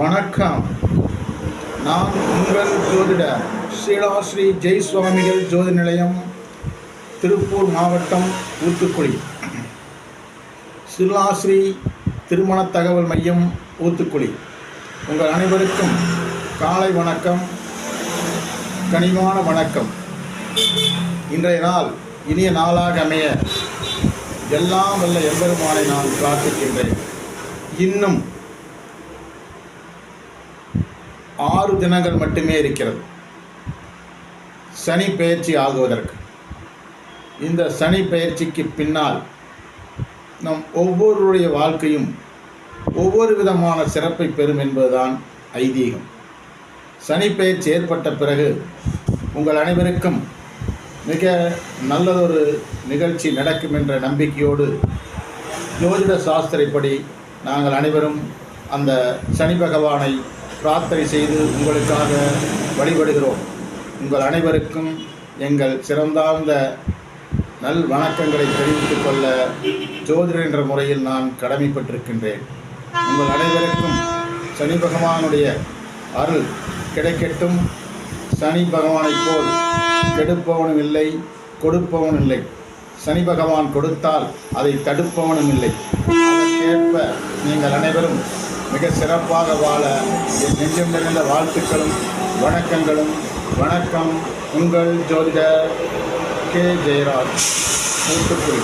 வணக்கம். நான் உங்கள் ஜோதிடர் ஸ்ரீலாஸ்ரீ ஜெய் சுவாமிகள் ஜோதி நிலையம் திருப்பூர் மாவட்டம் ஊத்துக்குளி ஸ்ரீலாஸ்ரீ திருமண தகவல் மையம் ஊத்துக்குடி. உங்கள் அனைவருக்கும் காலை வணக்கம் கனிவான வணக்கம். இன்றைய நாள் இனிய நாளாக அமைய எல்லாம் வல்ல எம்பெருமானை நான் பிரார்த்திக்கின்றேன். இன்னும் ஆறு தினங்கள் மட்டுமே இருக்கிறது. சனி பெயர்ச்சி ஆகுவதற்கு. இந்த சனி பயிற்சிக்கு பின்னால் நம் ஒவ்வொருடைய வாழ்க்கையும் ஒவ்வொரு விதமான சிறப்பை பெறும் என்பதுதான் ஐதீகம். சனி பெயர்ச்சி ஏற்பட்ட பிறகு உங்கள் அனைவருக்கும் மிக நல்லதொரு நிகழ்ச்சி நடக்கும் என்ற நம்பிக்கையோடு ஜோதிட சாஸ்திரப்படி நாங்கள் அனைவரும் அந்த சனி பகவானை பிரார்த்தனை செய்து உங்களுக்காக வழிபடுகிறோம். உங்கள் அனைவருக்கும் எங்கள் சிறந்தார்ந்த நல் வணக்கங்களை தெரிவித்துக் கொள்ள ஜோதிடர் என்ற முறையில் நான் கடமைப்பட்டிருக்கின்றேன். உங்கள் அனைவருக்கும் சனி பகவானுடைய அருள் கிடைக்கட்டும். சனி பகவானைப் போல் கெடுப்பவனும் இல்லை கொடுப்பவனும் இல்லை. சனி பகவான் கொடுத்தால் அதை தடுப்பவனும் இல்லை. அதற்கேற்ப நீங்கள் அனைவரும் மிக சிறப்பாக வாழ என் நெஞ்சம் நிறைந்த வாழ்த்துக்களும் வணக்கங்களும். வணக்கம் உங்கள் ஜோதிடர் கே. ஜெயராஜ். கூட்டுக்குறி